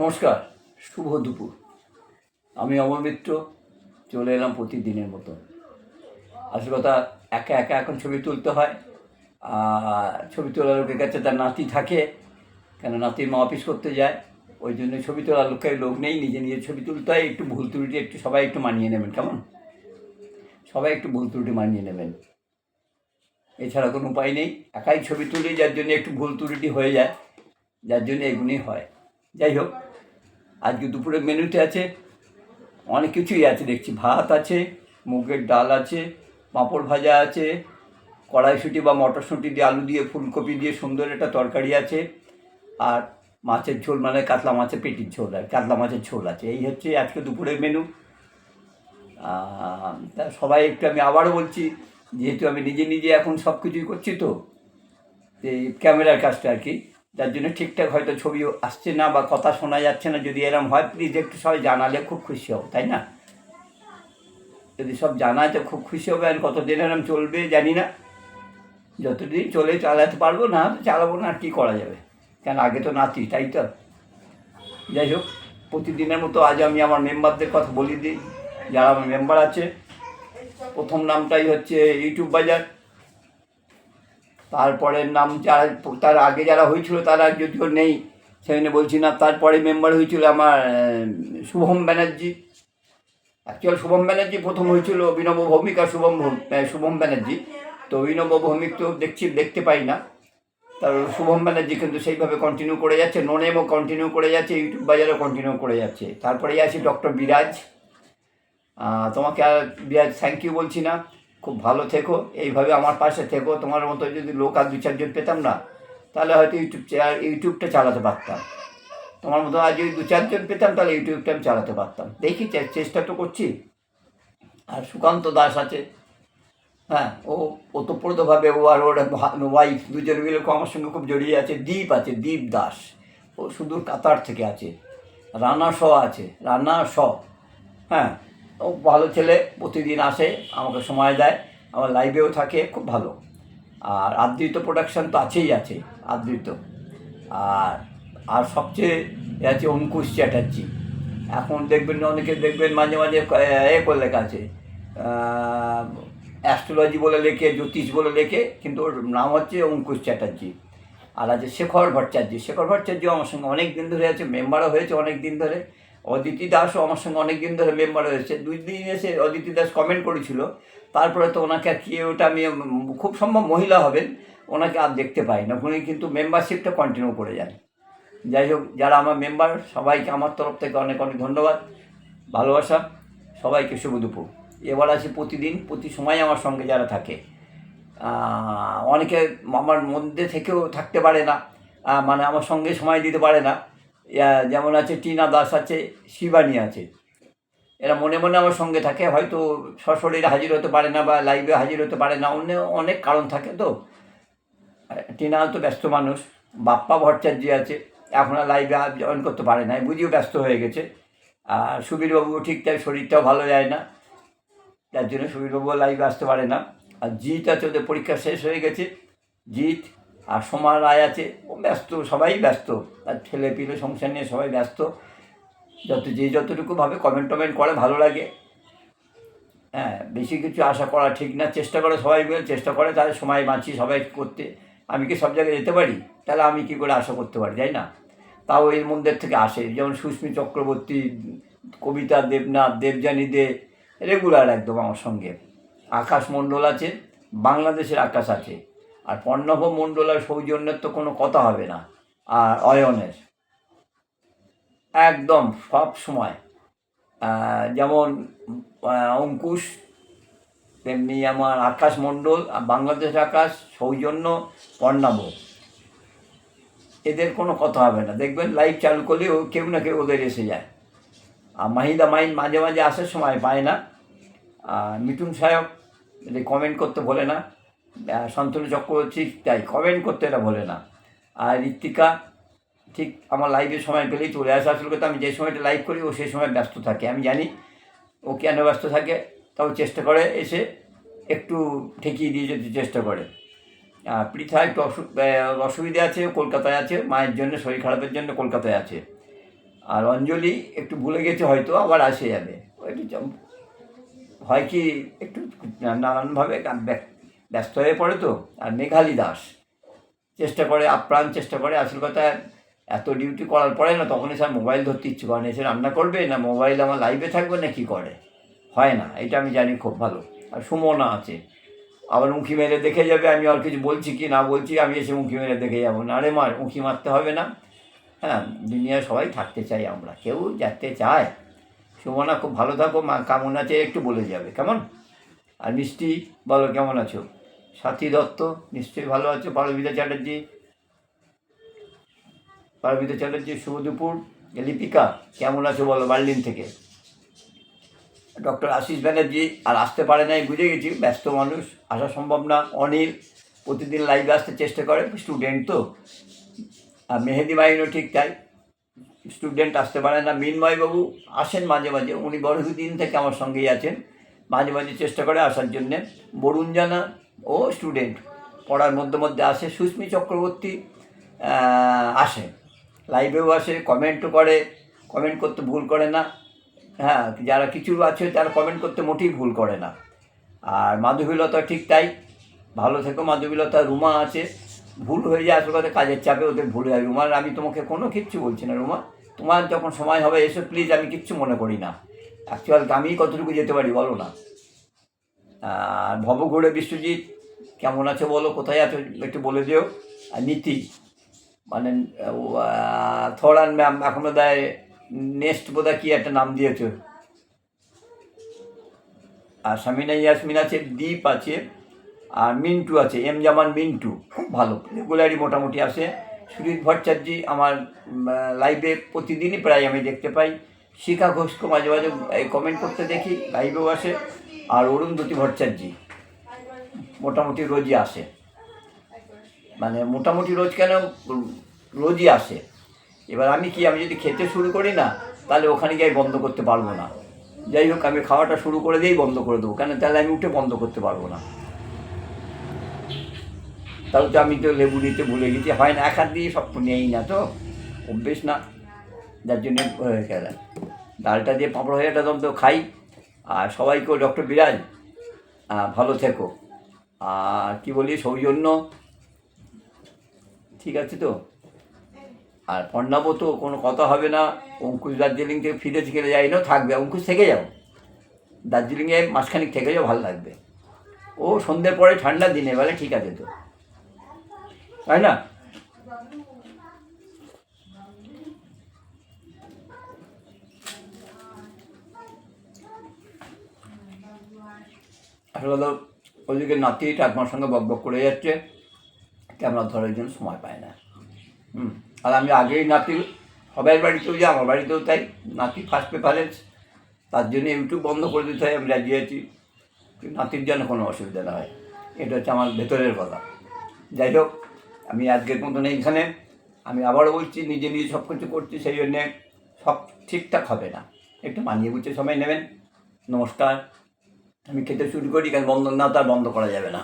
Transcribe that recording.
নমস্কার, শুভ দুপুর। আমি অমর মিত্র, চলে এলাম প্রতিদিনের মতো। আসল কথা, একা একা এখন ছবি তুলতে হয়। ছবি তোলার লোকের কাছে তার নাতি থাকে, কেন নাতির মা অফিস করতে যায়। ওই জন্য ছবি তোলার লোকের লোক নেই, নিজে নিজে ছবি তুলতে হয়। একটু ভুল ত্রুটি, একটু সবাই একটু মানিয়ে নেবেন, কেমন? সবাই একটু ভুল ত্রুটি মানিয়ে নেবেন। এছাড়া কোনো উপায় নেই, একাই ছবি তুলি, যার জন্য একটু ভুল ত্রুটি হয়ে যায়, যার জন্য এগুলি হয়। যাই হোক আজকে দুপুরের মেনুতে আছে অনেক কিছুই আছে, দেখছি ভাত আছে, মুগের ডাল আছে, পাঁপড় ভাজা আছে, কড়াইশুঁটি বা মটরশুঁটি দিয়ে আলু দিয়ে, ফুলকপি দিয়ে সুন্দর একটা তরকারি আছে, আর মাছের ঝোল মানে কাতলা মাছের পেটির ঝোল আর কাতলা মাছের ঝোল আছে, এই হচ্ছে আজকে দুপুরের মেনু। তা সবাই একটু আমি আবারও বলছি, যেহেতু আমি নিজে নিজে এখন সব কিছুই করছি তো, এই ক্যামেরার কাজটা আর কি যার জন্য ঠিকঠাক হয়তো ছবি আসছে না বা কথা শোনা যাচ্ছে না, যদি এরম হয় প্লিজ একটু সবাই জানালে খুব খুশি হব, তাই না? যদি সব জানায় তো খুব খুশি হবে, আর কতদিন এরম চলবে জানি না। যতদিন চলে চালাতে পারব, না চালাবো না, আর কী করা যাবে? কেন আগে তো নাতি, তাই তো? যাই হোক, প্রতিদিনের মতো আজ আমি আমার মেম্বারদের কথা বলি দিই, যারা আমার মেম্বার আছে। প্রথম নামটাই হচ্ছে ইউটিউব বাজার। তারপরের নাম যারা, তার আগে যারা হয়েছিল তারা যদিও নেই সেখানে বলছি না, তারপরে মেম্বার হয়েছিল আমার শুভম ব্যানার্জি। অ্যাকচুয়াল শুভম ব্যানার্জি প্রথম হয়েছিল, অভিনব ভৌমিক আর শুভম শুভম ব্যানার্জি। তো অভিনব ভৌমিক তো দেখছি, দেখতে পাই না। তার শুভম ব্যানার্জি কিন্তু সেইভাবে কন্টিনিউ করে যাচ্ছে নোনেমও কন্টিনিউ করে যাচ্ছে ইউটিউব বাজারও কন্টিনিউ করে যাচ্ছে। তারপরেই আছে ডক্টর বিরাজ। তোমাকে আর বিরাজ থ্যাংক ইউ বলছি না। খুব ভালো থেকো, এইভাবে আমার পাশে থেকো। তোমার মতো যদি লোক আর দু চারজন পেতাম না, তাহলে হয়তো ইউটিউব ইউটিউবটা চালাতে পারতাম। তোমার মতো আর যদি দু চারজন পেতাম, তাহলে ইউটিউবটা আমি চালাতে পারতাম। দেখি চেষ্টা তো করছি। আর সুকান্ত দাস আছে। হ্যাঁ ও, ওতপ্রোতভাবে ও আর ওর ওয়াইফ দুজন মিলে আমার সঙ্গে খুব জড়িয়ে আছে। দ্বীপ আছে দ্বীপ দাস। ও সুদূর কাতার থেকে আছে। রানা শ আছে, রানা শ। হ্যাঁ ভালো ছেলে, প্রতিদিন আসে, আমাকে সময় দেয়, আমার লাইভেও থাকে, খুব ভালো। আর আদৃত প্রোডাকশান তো আছেই আছে আদৃত আর আর সবচেয়ে আছে অঙ্কুশ চ্যাটার্জি। এখন দেখবেন অনেকে দেখবেন মাঝে মাঝে, এ করে লেখা আছে অ্যাস্ট্রোলজি বলে লেখে, জ্যোতিষ বলে লেখে, কিন্তু ওর নাম হচ্ছে অঙ্কুশ চ্যাটার্জি। আর আছে শেখর ভট্টাচার্য শেখর ভট্টাচার্য আমার সঙ্গে অনেক দিন ধরে আছে মেম্বারও হয়েছে অনেক দিন ধরে। অদিতি দাসও আমার সঙ্গে অনেক দিন ধরে মেম্বার হয়েছে দুই দিন এসে অদিতি দাস কমেন্ট করেছিল। তারপরে তো ওনাকে আর কি ওটা আমি খুব সম্ভব মহিলা হবেন, ওনাকে আর দেখতে পাই না। উনি কিন্তু মেম্বারশিপটা কন্টিনিউ করে যান। যাই হোক, যারা আমার মেম্বার সবাইকে আমার তরফ থেকে অনেক অনেক ধন্যবাদ, ভালোবাসা, সবাইকে শুভ দুপুর। এবার আছে প্রতিদিন, প্রতি সময় আমার সঙ্গে যারা থাকে। অনেকে আমার মধ্যে থেকেও থাকতে পারে না মানে আমার সঙ্গে সময় দিতে পারে না। যেমন আছে, টিনা দাস আছে, শিবানী আছে। এরা মনে মনে আমার সঙ্গে থাকে, হয়তো সশরীরে হাজির হতে পারে না বা লাইভে হাজির হতে পারে না, অন্য অনেক কারণ থাকে তো। টিনা তো ব্যস্ত মানুষ, বাপ্পা ভট্টাচার্য আছে, এখন আর লাইভে জয়েন করতে পারে না বুঝিও ব্যস্ত হয়ে গেছে। আর সুবীরবাবুও ঠিক তাই শরীরটাও ভালো যায় না, যার জন্য সুবীরবাবু লাইভে আসতে পারে না। আর জিৎ আছে, ওদের পরীক্ষা শেষ হয়ে গেছে। জিৎ আর সোমা রায় আছে, ও ব্যস্ত, সবাই ব্যস্ত। তার ছেলে পিলে সংসার নিয়ে সবাই ব্যস্ত। যত যে যতটুকুভাবে কমেন্ট টমেন্ট করে, ভালো লাগে। হ্যাঁ বেশি কিছু আশা করা ঠিক না। চেষ্টা করে সবাই মিলে চেষ্টা করে, তাহলে সময় বাঁচি সবাই করতে। আমি কি সব জায়গায় যেতে পারি? তাহলে আমি কি করে আশা করতে পারি, তাই না? তাও এর মধ্যে থেকে আসে। যেমন সুস্মি চক্রবর্তী, কবিতা দেবনাথ, দেবযানী দে রেগুলার একদম আমার সঙ্গে। আকাশ মণ্ডল আছে, বাংলাদেশের আকাশ আছে। আর পর্ণব মণ্ডল আর সৌজন্যের তো কোনো কথা হবে না, আর অয়নের। একদম সব সময়। যেমন অঙ্কুশ, তেমনি আমার আকাশ মণ্ডল আর বাংলাদেশ আকাশ, সৌজন্য পর্ণাব এদের কোনো কথা হবে না। দেখবেন লাইভ চালু করলে ও কেউ না কেউ ওদের এসে যায়। আর মাহিদা মাইন মাঝে মাঝে আসার সময় পায় না। আর মিঠুন সাহেব কমেন্ট করতে বলে না শান্তনু চক্রবর্তী তাই কমেন্ট করতে এটা বলে না। আর ঋত্বিকা, ঠিক আমার লাইভের সময় পেলেই চলে আসে। আসল কথা আমি যে সময়টা লাইভ করি, ও সেই সময় ব্যস্ত থাকে। আমি জানি ও কেন ব্যস্ত থাকে, তাও চেষ্টা করে এসে একটু ঠেকিয়ে দিয়ে যেতে চেষ্টা করে। পৃথা একটু অসু- অসুবিধা আছে কলকাতায় আছে, মায়ের জন্য, শরীর খারাপের জন্য কলকাতায় আছে। আর অঞ্জলি একটু ভুলে গেছে হয়তো, আবার আসে যাবে। একটু হয় কি একটু নানানভাবে ব্যস্ত হয়ে পড়ে তো, আর মেঘালি দাস। চেষ্টা করে, আপ্রাণ চেষ্টা করে, আসল কথা, এত ডিউটি করার পরে না, তখন এসে মোবাইল ধরতে ইচ্ছে করে না, এসে রান্না করবে, না মোবাইল আমার লাইভে থাকবে, না কি করে? হয় না, এটা আমি জানি খুব ভালো। আর সুমনা আছে। আবার উঁকি মেরে দেখে যাবে, আমি আর কিছু বলছি কি না বলছি, আমি এসে উঁকি মেরে দেখে যাব। না আরে মার উঁকি মারতে হবে না। হ্যাঁ দুনিয়ায় সবাই থাকতে চাই আমরা, কেউ যেতে চায়। সুমনা খুব ভালো থাকো, মা কেমন আছে একটু বলে যাবে, কেমন? আর মিষ্টি, বলো কেমন আছো? সাথী দত্ত, নিশ্চয়ই ভালো আছো? পারবিতা চ্যাটার্জি। পারবিতা চ্যাটার্জি, শুভ দুপুর। লিপিকা, কেমন আছো বলো বার্লিন থেকে? ডক্টর আশিস ব্যানার্জি, আর আসতে পারে নাই, বুঝে গেছি, ব্যস্ত মানুষ, আসা সম্ভব না, অনিল প্রতিদিন লাইভে আসতে চেষ্টা করে স্টুডেন্ট তো। আর মেহেদি মাইনও ঠিক তাই স্টুডেন্ট আসতে পারে না। মিনময়বাবু আসেন মাঝে মাঝে, উনি বড় দিন থেকে আমার সঙ্গেই আছেন, মাঝে মাঝে চেষ্টা করে আসার জন্যে। বরুণ জানা ও স্টুডেন্ট। পড়ার মধ্যে মধ্যে আসে, সুস্মি চক্রবর্তী আসে। লাইভেও আসে, কমেন্টও করে, কমেন্ট করতে ভুল করে না। হ্যাঁ যারা কিছু আছে তারা কমেন্ট করতে মোটেই ভুল করে না। আর মাধবীলতা ঠিক তাই। ভালো থেকো মাধবীলতা, রুমা আছে। ভুল হয়ে যায় আসলে কথা, কাজের চাপে ওদের ভুল হয়। রুমার, আমি তোমাকে কোনো কিচ্ছু বলছি না রুমা। তোমার যখন সময় হবে, এসো প্লিজ আমি কিচ্ছু মনে করি না। অ্যাকচুয়াল আমি কতটুকু যেতে পারি বলো না। আর ভবঘুরে বিশ্বজিৎ, কেমন আছে বলো, কোথায় আছো একটু বলে দিও। আর নীতি মানে থরান ম্যাম এখনও দেয় নেক্সট বোধহয় কী একটা নাম দিয়েছে। আর সামিনা ইয়াসমিন আছে, দীপ আছে, আর মিন্টু আছে, এম জামান মিন্টু, খুব ভালো রেগুলারই মোটামুটি আসে। সুজিত ভট্টাচার্য আমার লাইভে প্রতিদিনই প্রায় আমি দেখতে পাই। শিখা ঘোষকে মাঝে মাঝে কমেন্ট করতে দেখি লাইভেও আসে। আর অরুন্ধতী ভট্টাচার্য। মোটামুটি রোজই আসে। মানে মোটামুটি রোজ কেন? রোজই আসে। এবার আমি কি, আমি যদি খেতে শুরু করি না, তাহলে ওখানে গিয়ে বন্ধ করতে পারব না। যাই হোক, আমি খাওয়াটা শুরু করে দিয়েই বন্ধ করে দেবো। কেন? তাহলে আমি উঠে বন্ধ করতে পারব না। তাহলে তো আমি তো লেবু দিতে ভুলে গেছি। হয় না, এক হাত দিয়ে সব নেই না তো। অভ্যেস না। যার জন্য হয়ে গেল ডালটা দিয়ে পাঁপড় হয়ে একটা তো খাই। আর সবাইকেও ডক্টর বিরাজ ভালো থেকো। আর কি বলি, সৌজন্য? ঠিক আছে তো? আর পর্ণাবো তো কোনো কথা হবে না, অঙ্কুশ দার্জিলিং থেকে ফিরে থেকে যাই না থাকবে, অঙ্কুশ থেকে যাও। দার্জিলিংয়ে মাসখানিক থেকে যাও, ভালো লাগবে। ও সন্ধ্যের পরে ঠান্ডা দিনে, বলে ঠিক আছে তো। তাই না? আসলে হলো ওদিকে নাতি ঠাকুমার সঙ্গে বক বক করে যাচ্ছে ক্যামেরা ধরার জন্য সময় পায় না। হুম, আর আমি আগেই নাতি সবাই বাড়িতেও যাই, আমার বাড়িতেও তাই, নাতি ফার্স্ট প্রেফারেন্স তার জন্য ইউটিউব বন্ধ করে দিতে হয়, আমি রাজি আছি। নাতির যেন কোনো অসুবিধা না হয়, এটা হচ্ছে আমার ভেতরের কথা। যাই হোক, আমি আজকের মতন এইখানে, আমি আবারও বলছি, নিজে নিজে সব কিছু করছি, সেই জন্যে সব ঠিকঠাক হবে না। একটু মানিয়ে গুছিয়ে সময় নেবেন। নমস্কার। আমি খেতে শুরু করি কারণ বন্ধ না তার বন্ধ করা যাবে না।